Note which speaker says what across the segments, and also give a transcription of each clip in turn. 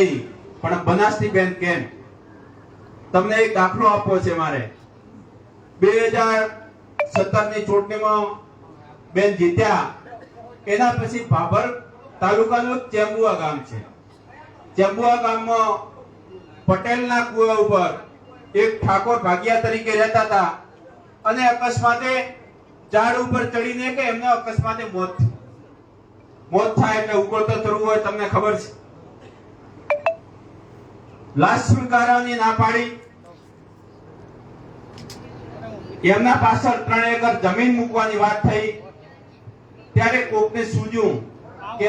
Speaker 1: નહીં પણ બનાસની બેન કેમ? તમને એક દાખલો આપવો છે મારે. બે હજાર સત્તરની ચૂંટણીમાં બેન જીત્યા. એના પછી ભાભર તાલુકાનું ચેમ્બુઆ ગામ છે. ચેમ્બુઆ ગામમાં પટેલના કુવા ઉપર એક ઠાકોર ભાગિયા તરીકે રહેતા હતા. અને અકસ્માતે ઝાડ ઉપર ચડીને કે એમને અકસ્માતે મોત મોત થાય એટલે ઉકળતો થવું હોય, તમને ખબર છે. લાશ ના પાડી. એમના પાછળ ત્રણ એકર જમીન મૂકવાની વાત થઈ. ત્યારે કોકને સૂજ્યું કે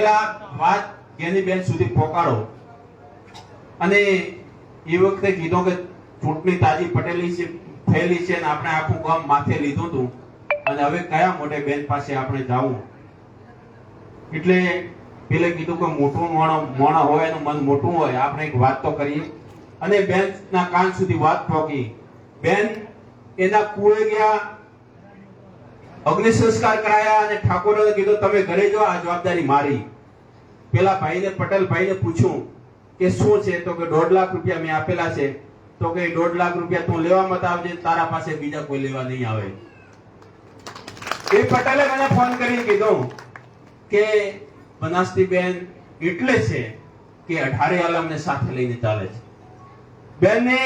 Speaker 1: વાત એની બેન સુધી પહોંચાડો અને એ વખતે કીધો કે ચૂંટણી તાજી પટેલી છે, થયેલી છે અને આપણે આખું ગામ માથે લીધું હતું. અને હવે કયા મોટે બેન પાસે આપણે જાવું? એટલે પેલે કીધું કે મોટું મોણ મોણ હોય એનું મન મોટું હોય. આપણે એક વાત તો કરીએ. અને બેન ના કાન સુધી વાત પહોંચી. બેન, એના કુએ ગયા, અગ્નિ સંસ્કાર કરાયા અને ઠાકોરે કીધું, તમે ઘરે જો આ જવાબદારી મારી. પેલા ભાઈને, પટેલ ભાઈને પૂછ્યું કે શું છે? તો કે દોઢ લાખ રૂપિયા મેં આપેલા છે. તો કે દોઢ લાખ રૂપિયા તું લેવા મત આવજે, તારા પાસે બીજા કોઈ લેવા નહીં આવે. એ પટેલે મને ફોન કરીને કીધું કે બનાસતી બેન એટલે છે કે અઢારે આલમને સાથે લઈને ચાલે છે. બેને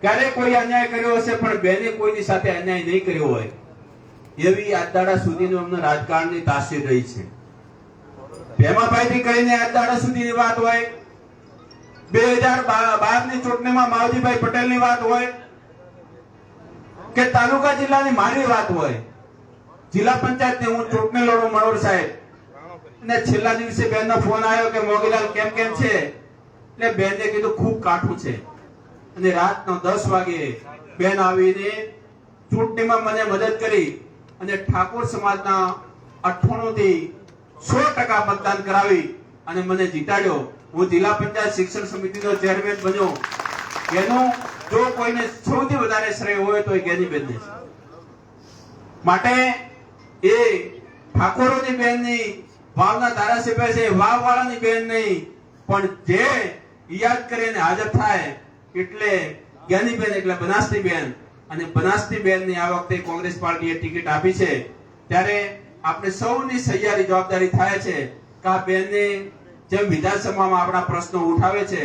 Speaker 1: ક્યારે કોઈ અન્યાય કર્યો હશે પણ બેને કોઈની સાથે અન્યાય નહીં કર્યો હોય, એવી આજ દાડા સુધીનું અમને રાજકારણની તાસીર રહી છે. ભેમાભાઈથી કરીને આજ સુધીની વાત હોય બે હજાર બારની ચૂંટણીમાં માવજીભાઈ પટેલની વાત હોય, કે તાલુકા જિલ્લાની મારી વાત હોય, જિલ્લા પંચાયતની હું ચૂંટણી લડું મનોહર સાહેબ. અને છેલ્લા દિવસે બેન નો ફોન આવ્યો કે, મોગીલાલ, કેમ કેમ છે? એટલે બેને કીધું, ખૂબ કાઠું છે. અને રાતનો દસ વાગે બેન આવીને ચૂંટણીમાં મને મદદ કરી અને ઠાકોર સમાજના અઠ્ઠાણું થી સો ટકા મતદાન કરાવી અને મને જીતાડ્યો. હું જિલ્લા પંચાયત શિક્ષણ સમિતિનો ચેરમેન બન્યો. એનું જો કોઈને સૌથી વધારે શ્રેય હોય તો એ ગેની છે. માટે એ ઠાકોરોની બેનની વાવના ધારાસભ્ય છે વાવ વાળાની બેન નહીં. પણ જે યાદ કરીને હાજર થાય એટલે જ્ઞાની બેન એટલે બનાસની બેન. અને બનાસની બેનની આ વખતે કોંગ્રેસ પાર્ટીએ ટિકિટ આપી છે. ત્યારે આપણે સૌની સહિયારી જવાબદારી થાય છે કે આ બેનને જેમ વિધાનસભામાં આપણા પ્રશ્નો ઉઠાવે છે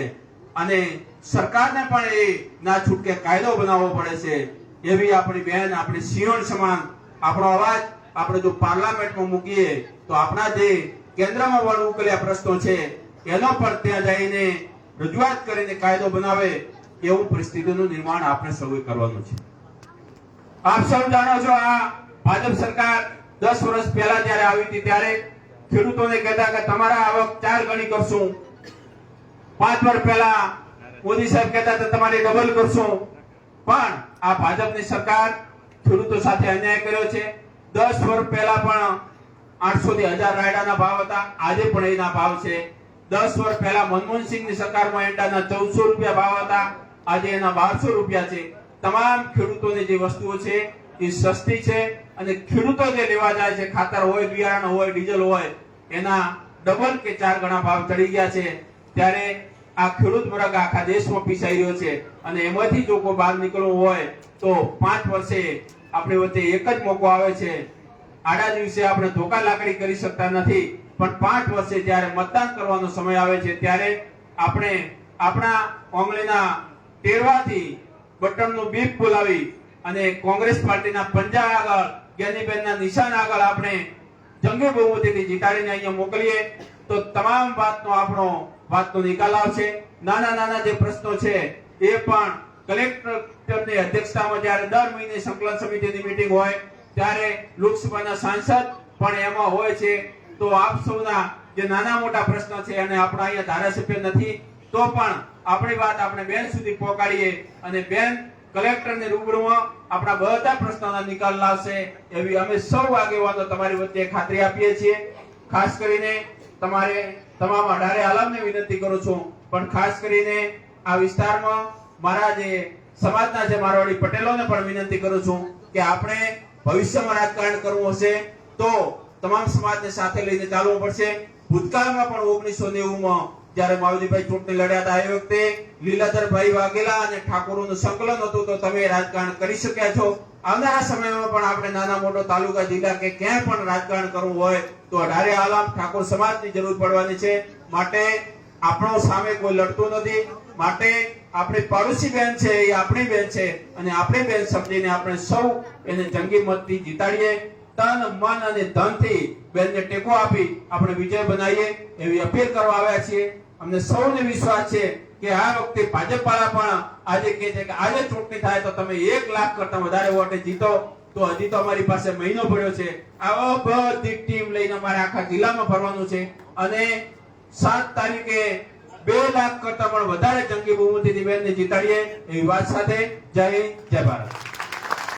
Speaker 1: અને સરકારને પણ એ ના છૂટકે કાયદો બનાવવો પડે છે, એવી આપણી બેન, આપણી સિંહણ સમાન આપણો અવાજ આપણે જો પાર્લામેન્ટમાં મૂકીએ તો આપણા જે કેન્દ્રમાં વળ ઉકેલ્યા પ્રશ્નો છે, એનો પર ત્યાં જઈને રજૂઆત કરીને કાયદો બનાવે એવું પરિસ્થિતિનું નિર્માણ આપણે સૌએ કરવાનું છે. આપ સૌ જાણો છો આ ભાજપ સરકાર દસ વર્ષ પહેલા જ્યારે આવી હતી ત્યારે ખેડૂતોને કહેતા કે તમારા આવક ચાર ગણી કરશું. પાંચ વર્ષ પહેલા મોદી સાહેબ કહેતા હતા, તમારી ડબલ કરશું. પણ આ ભાજપની સરકાર ખેડૂતો સાથે અન્યાય કર્યો છે. દસ વર્ષ પહેલા પણ આઠસો થી હજાર રાયડાના ભાવ હતા. આજે પણ એના ભાવ છે. દસ વર્ષ પહેલા મનમોહનસિંહની સરકારમાં એંડાના ચૌદસો રૂપિયા ભાવ હતા. આજે એના બારસો રૂપિયા છે. તમામ ખેડૂતોની જે વસ્તુઓ છે એ સસ્તી છે અને ખેડૂતો જે લેવા જાય છે, ખાતર હોય, બિયારણ હોય, ડીઝલ હોય, એના ડબલ કે ચાર ગણા ભાવ ચડી ગયા છે. ત્યારે આ ખેડૂત વર્ગ આખા દેશમાં પીસાઈ રહ્યો છે. અને એમાંથી જો કોઈ બહાર નીકળવું હોય તો પાંચ વર્ષે આપણી વચ્ચે એક જ મોકો આવે છે. આડા દિવસે આપણે ધોકા લાકડી કરી શકતા નથી. પણ પાંચ વર્ષે જ્યારે મતદાન કરવાનો સમય આવે છે, ત્યારે આપણે આપણા કોંગ્રેસના ટેરવાથી બટનનું બીપ બોલાવી અને કોંગ્રેસ પાર્ટીના પંજા આગળ જ્ઞાનીબેનના નિશાન આગળ આપણે જંગી બહુમતીથી જીતાડીને અહીંયા મોકલીએ, તો તમામ વાતનો આપણો વાતનો નિકાલ આવશે. નાના નાના જે પ્રશ્નો છે, એ પણ કલેક્ટરની અધ્યક્ષતામાં જ્યારે દર મહિને સંકલન સમિતિની મીટિંગ હોય, ત્યારે લોકસભાના સાંસદ પણ એમાં હોય છે. તો આપ સૌના જે નાના મોટા પ્રશ્ન છે અને આપણા અહીંયા ધારાસભ્ય નથી, તો પણ આપણી વાત આપણે બેન સુધી પહોંચાડીએ અને બેન કલેક્ટરની રૂબરૂમાં આપણા બધા પ્રશ્નોના નિકાલ લાવશે એવી અમે સૌ આગેવાનો તમારી વચ્ચે ખાતરી આપીએ છીએ. ખાસ કરીને તમારે તમામ અઢારે આલમને વિનંતી કરું છું, પણ ખાસ કરીને આ વિસ્તારમાં મારા જે સમાજના જે મારવાડી પટેલોને પણ વિનંતી કરું છું કે આપણે ભવિષ્યમાં રાજકારણ કરવું હશે તો તમામ સમાજને સાથે લઈને ચાલવું પડશે. ભૂતકાળમાં પણ ઓગણીસો નેવું માં જ્યારે માવજીભાઈ ચૂંટણી લડ્યા હતા એ વખતે લીલાધરભાઈ વાઘેલા અને ઠાકોરોનું સંકલન હતું તો તમે રાજકારણ કરી શક્યા છો. આવનારા સમયમાં પણ આપણે નાના મોટો તાલુકા જિલ્લા કે ક્યાંય પણ રાજકારણ કરવું હોય તો અઢારે આલામ ઠાકોર સમાજની જરૂર પડવાની છે. માટે આપણો સામે કોઈ લડતું નથી. માટે આપણી પાડોશી બેન છે, એ આપણી બેન છે, અને આપણી બેન સમજીને આપણે સૌ એને જંગી મતથી જીતાડીએ. તન, મન અને ધનથી બેનને ટેકો આપી આપણે વિજય બનાવીએ એવી અપીલ કરવા આવ્યા છીએ. અમને સૌને વિશ્વાસ છે કે આ વખતે ભાજપ વાળા પણ આજે કહે છે કે આજે ચૂંટણી થાય તો તમે એક લાખ કરતા વધારે વોટે જીતો. તો હજી તો અમારી પાસે મહિનો ભર્યો છે. આવો બધી ટીમ લઈને અમારે આખા જિલ્લામાં ફરવાનું છે. અને સાત તારીખે બે લાખ કરતા પણ વધારે જંગી બહુમતીથી બેનને જીતાડીએ એવી વાત સાથે. જય જય ભારત.